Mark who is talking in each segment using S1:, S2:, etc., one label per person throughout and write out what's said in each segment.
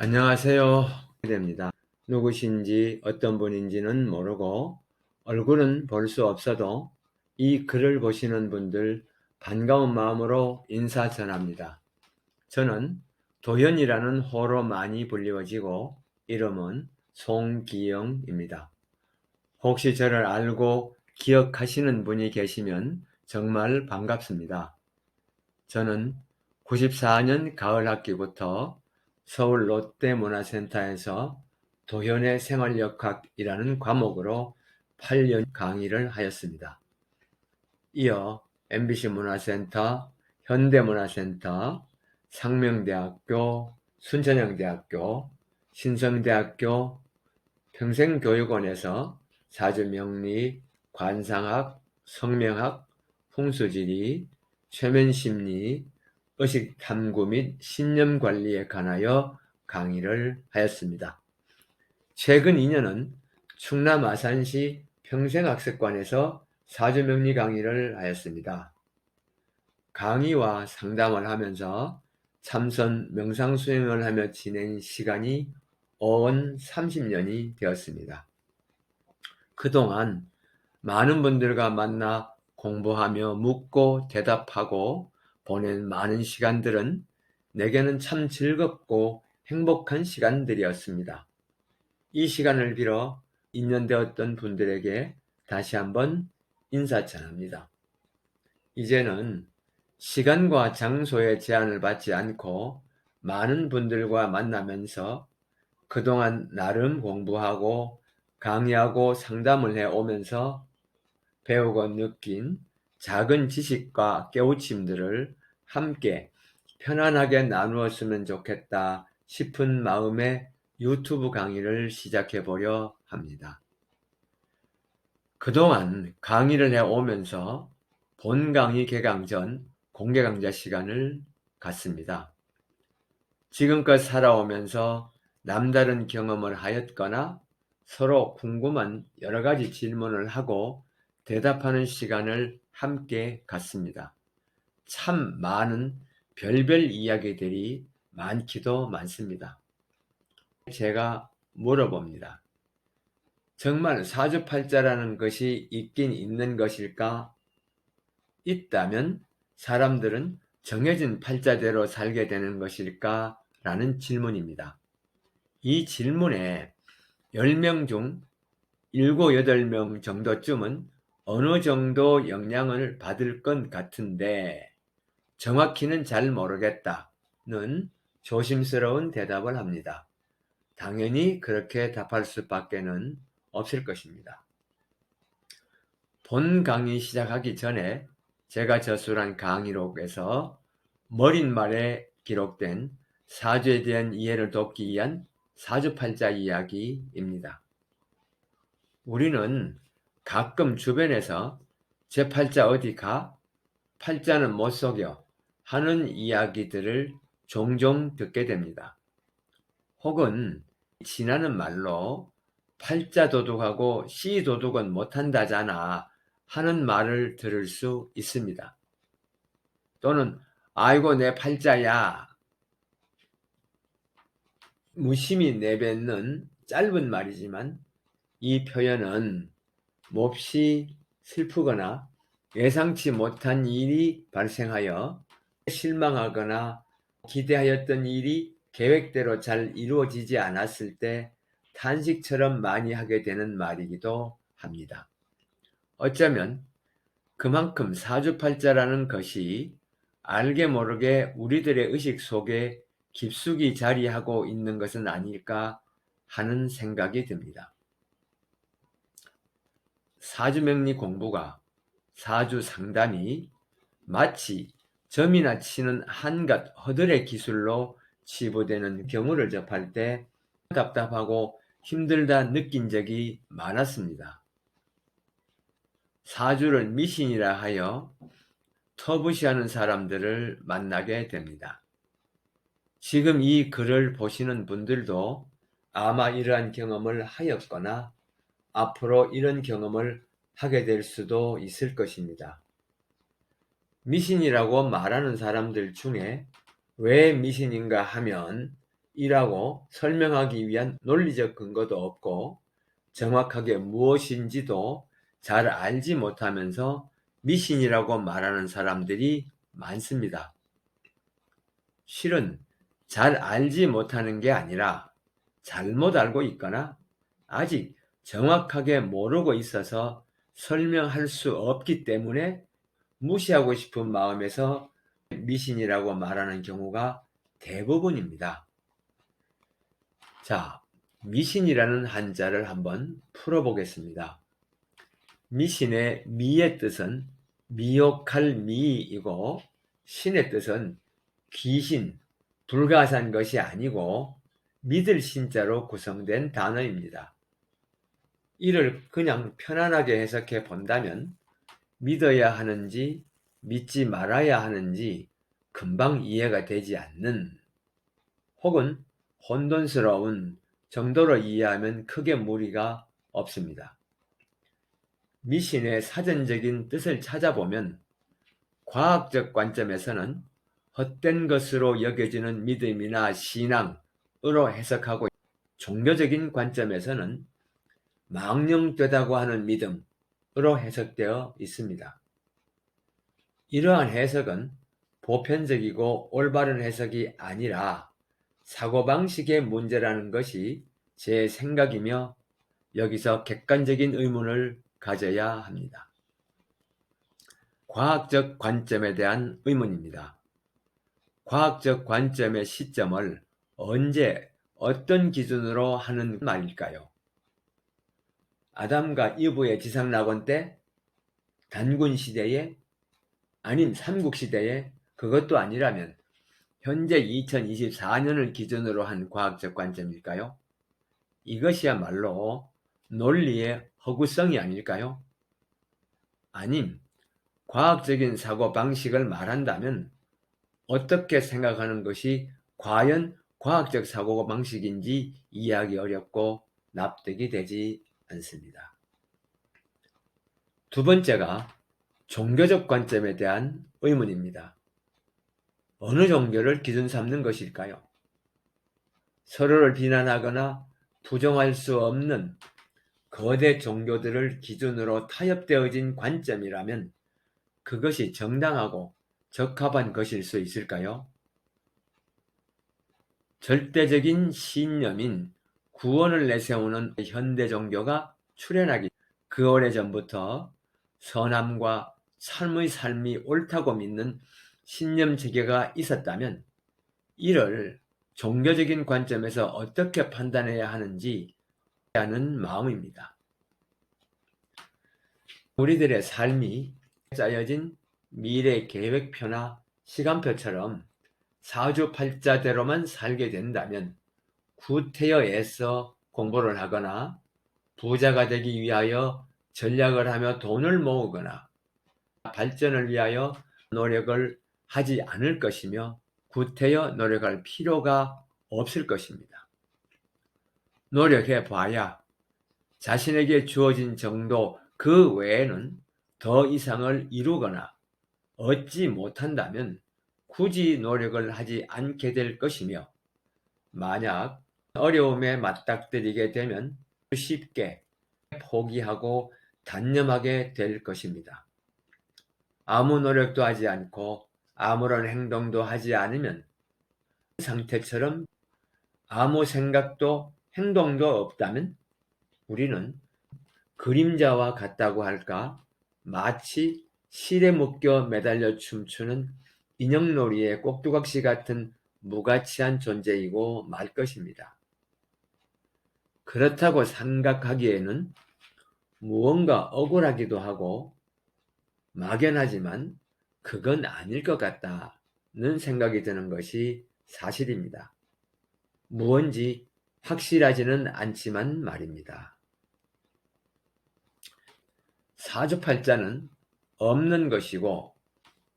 S1: 안녕하세요. 됩니다. 누구신지 어떤 분인지는 모르고 얼굴은 볼 수 없어도 이 글을 보시는 분들 반가운 마음으로 인사 전합니다. 저는 도현이라는 호로 많이 불리워지고 이름은 송기영입니다. 혹시 저를 알고 기억하시는 분이 계시면 정말 반갑습니다. 저는 94년 가을 학기부터 서울 롯데문화센터에서 도현의 생활역학이라는 과목으로 8년 강의를 하였습니다. 이어 MBC 문화센터, 현대문화센터, 상명대학교, 순천향대학교, 신성대학교, 평생교육원에서 사주명리, 관상학, 성명학, 풍수지리, 최면심리, 의식 탐구 및 신념 관리에 관하여 강의를 하였습니다. 최근 2년은 충남 아산시 평생학습관에서 사주명리 강의를 하였습니다. 강의와 상담을 하면서 참선 명상 수행을 하며 지낸 시간이 어언 30년이 되었습니다. 그동안 많은 분들과 만나 공부하며 묻고 대답하고 보낸 많은 시간들은 내게는 참 즐겁고 행복한 시간들이었습니다. 이 시간을 빌어 인연되었던 분들에게 다시 한번 인사 전합니다. 이제는 시간과 장소의 제한을 받지 않고 많은 분들과 만나면서 그동안 나름 공부하고 강의하고 상담을 해 오면서 배우고 느낀 작은 지식과 깨우침들을 함께 편안하게 나누었으면 좋겠다 싶은 마음에 유튜브 강의를 시작해 보려 합니다. 그동안 강의를 해 오면서 본 강의 개강 전 공개 강좌 시간을 갖습니다. 지금껏 살아오면서 남다른 경험을 하였거나 서로 궁금한 여러 가지 질문을 하고 대답하는 시간을 함께 갖습니다. 참 많은 별별 이야기들이 많기도 많습니다. 제가 물어봅니다. 정말 사주팔자라는 것이 있긴 있는 것일까? 있다면 사람들은 정해진 팔자대로 살게 되는 것일까? 라는 질문입니다. 이 질문에 10명 중 7, 8명 정도쯤은 어느 정도 영향을 받을 것 같은데 정확히는 잘 모르겠다는 조심스러운 대답을 합니다. 당연히 그렇게 답할 수밖에는 없을 것입니다. 본 강의 시작하기 전에 제가 저술한 강의록에서 머릿말에 기록된 사주에 대한 이해를 돕기 위한 사주팔자 이야기입니다. 우리는 가끔 주변에서 제 팔자 어디 가? 팔자는 못 속여 하는 이야기들을 종종 듣게 됩니다. 혹은 지나는 말로 팔자 도둑하고 씨 도둑은 못한다잖아 하는 말을 들을 수 있습니다. 또는 아이고 내 팔자야 무심히 내뱉는 짧은 말이지만 이 표현은 몹시 슬프거나 예상치 못한 일이 발생하여 실망하거나 기대하였던 일이 계획대로 잘 이루어지지 않았을 때 탄식처럼 많이 하게 되는 말이기도 합니다. 어쩌면 그만큼 사주팔자라는 것이 알게 모르게 우리들의 의식 속에 깊숙이 자리하고 있는 것은 아닐까 하는 생각이 듭니다. 사주명리 공부가 사주 상담이 마치 점이나 치는 한갓 허들의 기술로 치부되는 경우를 접할 때 답답하고 힘들다 느낀 적이 많았습니다. 사주를 미신이라 하여 터부시하는 사람들을 만나게 됩니다. 지금 이 글을 보시는 분들도 아마 이러한 경험을 하였거나 앞으로 이런 경험을 하게 될 수도 있을 것입니다. 미신이라고 말하는 사람들 중에 왜 미신인가 하면 이라고 설명하기 위한 논리적 근거도 없고 정확하게 무엇인지도 잘 알지 못하면서 미신이라고 말하는 사람들이 많습니다. 실은 잘 알지 못하는 게 아니라 잘못 알고 있거나 아직 정확하게 모르고 있어서 설명할 수 없기 때문에 무시하고 싶은 마음에서 미신이라고 말하는 경우가 대부분입니다. 자, 미신이라는 한자를 한번 풀어보겠습니다. 미신의 미의 뜻은 미혹할 미이고 신의 뜻은 귀신, 불가사한 것이 아니고 믿을 신자로 구성된 단어입니다. 이를 그냥 편안하게 해석해 본다면 믿어야 하는지 믿지 말아야 하는지 금방 이해가 되지 않는 혹은 혼돈스러운 정도로 이해하면 크게 무리가 없습니다. 미신의 사전적인 뜻을 찾아보면 과학적 관점에서는 헛된 것으로 여겨지는 믿음이나 신앙으로 해석하고 종교적인 관점에서는 망령되다고 하는 믿음 으로 해석되어 있습니다. 이러한 해석은 보편적이고 올바른 해석이 아니라 사고방식의 문제라는 것이 제 생각이며 여기서 객관적인 의문을 가져야 합니다. 과학적 관점에 대한 의문입니다. 과학적 관점의 시점을 언제 어떤 기준으로 하는 말일까요? 아담과 이브의 지상낙원 때? 단군 시대에? 아닌 삼국 시대에? 그것도 아니라면 현재 2024년을 기준으로 한 과학적 관점일까요? 이것이야말로 논리의 허구성이 아닐까요? 아님, 과학적인 사고 방식을 말한다면 어떻게 생각하는 것이 과연 과학적 사고 방식인지 이해하기 어렵고 납득이 되지 않습니다. 두 번째가 종교적 관점에 대한 의문입니다. 어느 종교를 기준 삼는 것일까요? 서로를 비난하거나 부정할 수 없는 거대 종교들을 기준으로 타협되어진 관점이라면 그것이 정당하고 적합한 것일 수 있을까요? 절대적인 신념인 구원을 내세우는 현대 종교가 출현하기 그 오래전부터 선함과 삶의 삶이 옳다고 믿는 신념 체계가 있었다면 이를 종교적인 관점에서 어떻게 판단해야 하는지 하는 마음입니다. 우리들의 삶이 짜여진 미래 계획표나 시간표처럼 사주팔자대로만 살게 된다면 구태여 애써 공부를 하거나 부자가 되기 위하여 전략을 하며 돈을 모으거나 발전을 위하여 노력을 하지 않을 것이며 구태여 노력할 필요가 없을 것입니다. 노력해 봐야 자신에게 주어진 정도 그 외에는 더 이상을 이루거나 얻지 못한다면 굳이 노력을 하지 않게 될 것이며 만약 어려움에 맞닥뜨리게 되면 쉽게 포기하고 단념하게 될 것입니다. 아무 노력도 하지 않고 아무런 행동도 하지 않으면 상태처럼 아무 생각도 행동도 없다면 우리는 그림자와 같다고 할까 마치 실에 묶여 매달려 춤추는 인형놀이의 꼭두각시 같은 무가치한 존재이고 말 것입니다. 그렇다고 생각하기에는 무언가 억울하기도 하고 막연하지만 그건 아닐 것 같다는 생각이 드는 것이 사실입니다. 무언지 확실하지는 않지만 말입니다. 사주팔자는 없는 것이고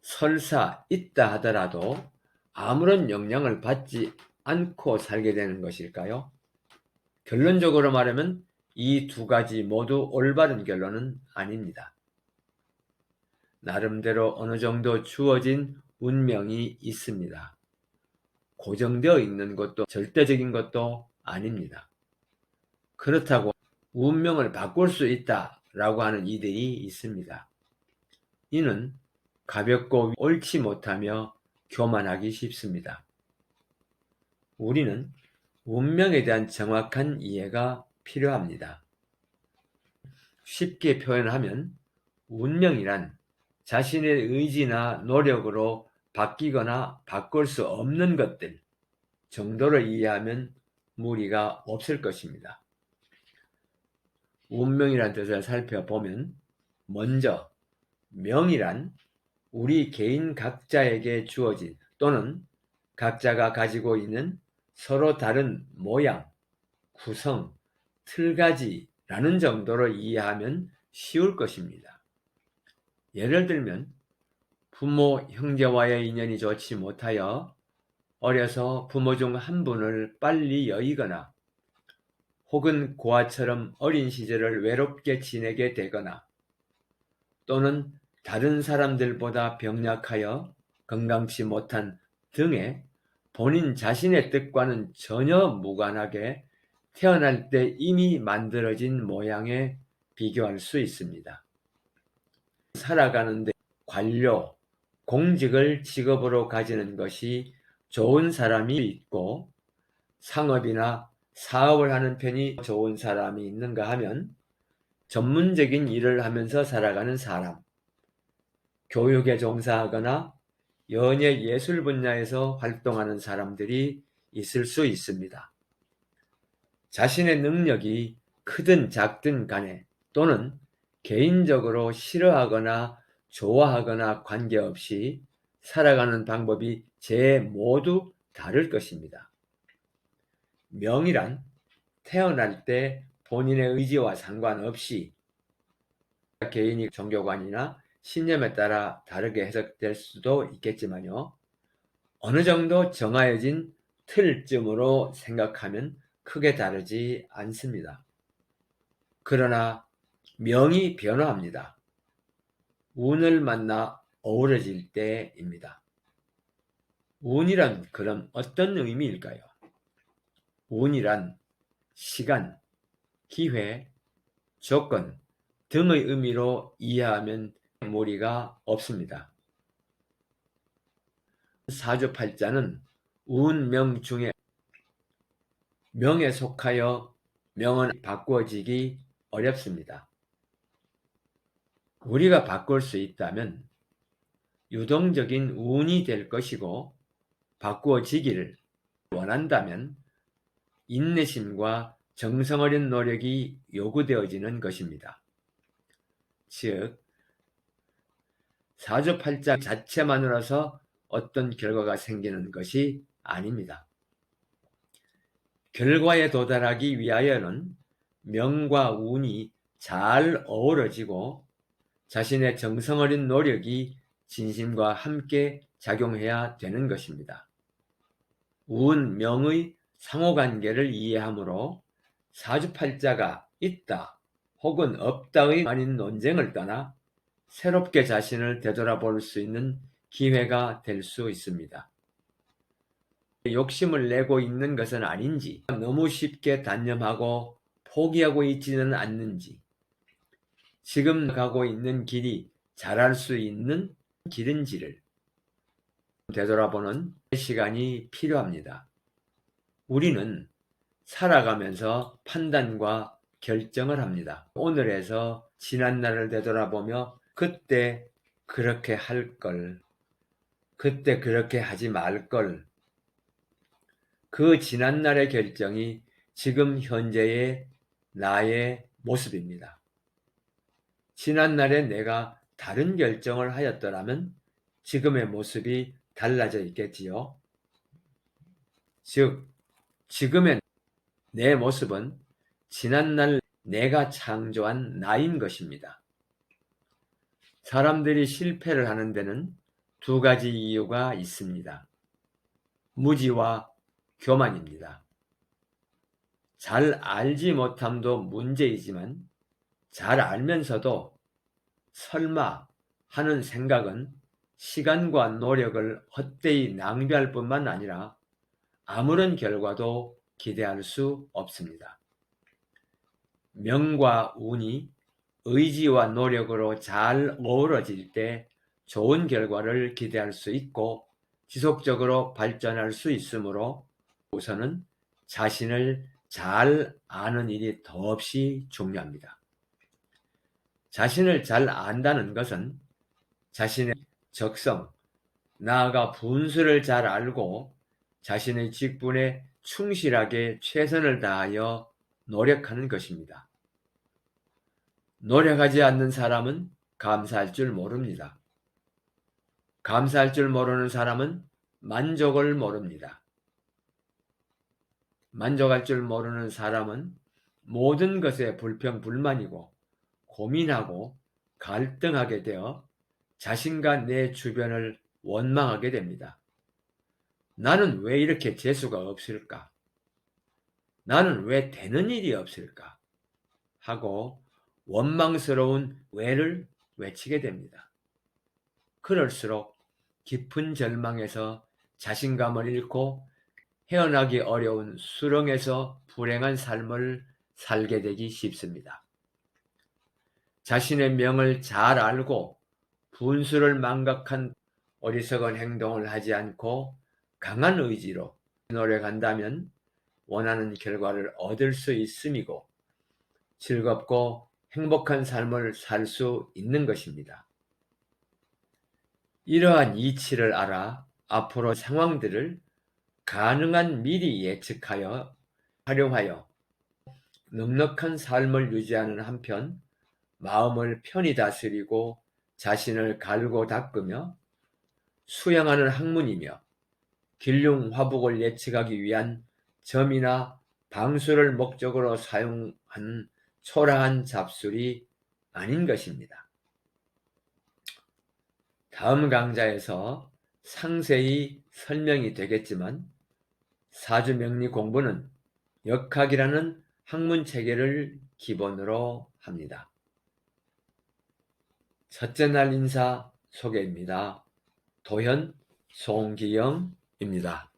S1: 설사 있다 하더라도 아무런 영향을 받지 않고 살게 되는 것일까요? 결론적으로 말하면 이 두 가지 모두 올바른 결론은 아닙니다. 나름대로 어느 정도 주어진 운명이 있습니다. 고정되어 있는 것도 절대적인 것도 아닙니다. 그렇다고 운명을 바꿀 수 있다 라고 하는 이들이 있습니다. 이는 가볍고 옳지 못하며 교만하기 쉽습니다. 우리는 운명에 대한 정확한 이해가 필요합니다. 쉽게 표현하면 운명이란 자신의 의지나 노력으로 바뀌거나 바꿀 수 없는 것들 정도를 이해하면 무리가 없을 것입니다. 운명이란 뜻을 살펴보면 먼저 명이란 우리 개인 각자에게 주어진 또는 각자가 가지고 있는 서로 다른 모양, 구성, 틀가지라는 정도로 이해하면 쉬울 것입니다. 예를 들면 부모, 형제와의 인연이 좋지 못하여 어려서 부모 중 한 분을 빨리 여의거나 혹은 고아처럼 어린 시절을 외롭게 지내게 되거나 또는 다른 사람들보다 병약하여 건강치 못한 등의 본인 자신의 뜻과는 전혀 무관하게 태어날 때 이미 만들어진 모양에 비교할 수 있습니다. 살아가는데 관료, 공직을 직업으로 가지는 것이 좋은 사람이 있고 상업이나 사업을 하는 편이 좋은 사람이 있는가 하면 전문적인 일을 하면서 살아가는 사람, 교육에 종사하거나 연예 예술 분야에서 활동하는 사람들이 있을 수 있습니다. 자신의 능력이 크든 작든 간에 또는 개인적으로 싫어하거나 좋아하거나 관계없이 살아가는 방법이 제 모두 다를 것입니다. 명이란 태어날 때 본인의 의지와 상관없이 개인이 종교관이나 신념에 따라 다르게 해석될 수도 있겠지만요. 어느 정도 정하여진 틀쯤으로 생각하면 크게 다르지 않습니다. 그러나 명이 변화합니다. 운을 만나 어우러질 때입니다. 운이란 그럼 어떤 의미일까요? 운이란 시간, 기회, 조건 등의 의미로 이해하면 무리가 없습니다. 사주팔자는 운명 중에 명에 속하여 명은 바꾸어지기 어렵습니다. 우리가 바꿀 수 있다면 유동적인 운이 될 것이고 바꾸어지기를 원한다면 인내심과 정성어린 노력이 요구되어지는 것입니다. 즉, 사주팔자 자체만으로서 어떤 결과가 생기는 것이 아닙니다. 결과에 도달하기 위하여는 명과 운이 잘 어우러지고 자신의 정성어린 노력이 진심과 함께 작용해야 되는 것입니다. 운, 명의 상호관계를 이해하므로 사주팔자가 있다 혹은 없다의 아닌 논쟁을 떠나 새롭게 자신을 되돌아볼 수 있는 기회가 될 수 있습니다. 욕심을 내고 있는 것은 아닌지, 너무 쉽게 단념하고 포기하고 있지는 않는지, 지금 가고 있는 길이 잘할 수 있는 길인지를 되돌아보는 시간이 필요합니다. 우리는 살아가면서 판단과 결정을 합니다. 오늘에서 지난 날을 되돌아보며 그때 그렇게 할 걸, 그때 그렇게 하지 말 걸, 그 지난날의 결정이 지금 현재의 나의 모습입니다. 지난날에 내가 다른 결정을 하였더라면 지금의 모습이 달라져 있겠지요. 즉, 지금의 내 모습은 지난날 내가 창조한 나인 것입니다. 사람들이 실패를 하는 데는 두 가지 이유가 있습니다. 무지와 교만입니다. 잘 알지 못함도 문제이지만 잘 알면서도 설마 하는 생각은 시간과 노력을 헛되이 낭비할 뿐만 아니라 아무런 결과도 기대할 수 없습니다. 명과 운이 의지와 노력으로 잘 어우러질 때 좋은 결과를 기대할 수 있고 지속적으로 발전할 수 있으므로 우선은 자신을 잘 아는 일이 더없이 중요합니다. 자신을 잘 안다는 것은 자신의 적성, 나아가 분수를 잘 알고 자신의 직분에 충실하게 최선을 다하여 노력하는 것입니다. 노력하지 않는 사람은 감사할 줄 모릅니다. 감사할 줄 모르는 사람은 만족을 모릅니다. 만족할 줄 모르는 사람은 모든 것에 불평불만이고 고민하고 갈등하게 되어 자신과 내 주변을 원망하게 됩니다. 나는 왜 이렇게 재수가 없을까? 나는 왜 되는 일이 없을까? 하고 원망스러운 왜를 외치게 됩니다. 그럴수록 깊은 절망에서 자신감을 잃고 헤어나기 어려운 수렁에서 불행한 삶을 살게 되기 쉽습니다. 자신의 명을 잘 알고 분수를 망각한 어리석은 행동을 하지 않고 강한 의지로 노력한다면 원하는 결과를 얻을 수 있음이고 즐겁고 행복한 삶을 살 수 있는 것입니다. 이러한 이치를 알아 앞으로 상황들을 가능한 미리 예측하여 활용하여 넉넉한 삶을 유지하는 한편 마음을 편히 다스리고 자신을 갈고 닦으며 수양하는 학문이며 길흉 화복을 예측하기 위한 점이나 방수를 목적으로 사용한 초라한 잡술이 아닌 것입니다. 다음 강좌에서 상세히 설명이 되겠지만 사주명리 공부는 역학이라는 학문 체계를 기본으로 합니다. 첫째 날 인사 소개입니다. 도현 송기영입니다.